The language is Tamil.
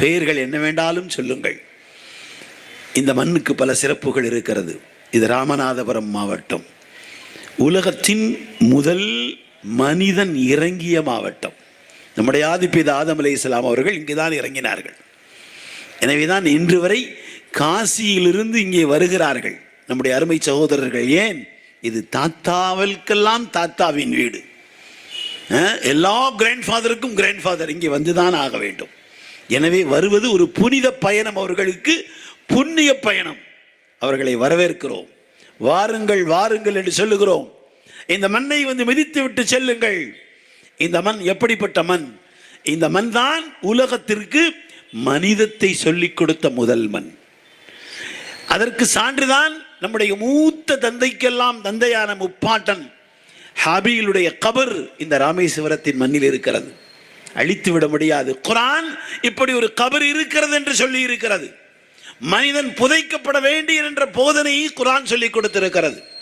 பெயர்கள் என்ன வேண்டாலும் சொல்லுங்கள். இந்த மண்ணுக்கு பல சிறப்புகள் இருக்கிறது. இது ராமநாதபுரம் மாவட்டம். உலகத்தின் முதல் மனிதன் இறங்கிய மாவட்டம். நம்முடைய ஆதிப்பித ஆதம் அலி இஸ்லாம் அவர்கள் இங்குதான் இறங்கினார்கள். எனவே தான் இன்று வரை காசியிலிருந்து இங்கே வருகிறார்கள். நம்முடைய அருமை சகோதரர்கள் ஏன்? இது தாத்தாவிற்கெல்லாம் தாத்தாவின் வீடு. எல்லா கிராண்ட் ஃபாதருக்கும் கிராண்ட் ஃபாதர் இங்கே வந்துதான் ஆக வேண்டும். எனவே வருவது ஒரு புனித பயணம் அவர்களுக்கு புண்ணிய பயணம் அவர்களை வரவேற்கிறோம். வாருங்கள் வாருங்கள் என்று சொல்லுகிறோம். இந்த மண்ணை வந்து மிதித்து விட்டு செல்லுங்கள். இந்த மண் எப்படிப்பட்ட மண்? இந்த மண் தான் உலகத்திற்கு மனிதத்தை சொல்லிக் கொடுத்த முதல் மண். அதற்கு சான்றுதான் நம்முடைய மூத்த தந்தைக்கெல்லாம் தந்தையான முப்பாட்டன் ஹாபியிலுடைய கபர் இந்த ராமேஸ்வரத்தின் மண்ணில் இருக்கிறது. அழித்து விட முடியாது. குரான் இப்படி ஒரு கபர் இருக்கிறது என்று சொல்லி இருக்கிறது. மனிதன் புதைக்கப்பட வேண்டிய என்ற போதனையை குரான் சொல்லி கொடுத்திருக்கிறது.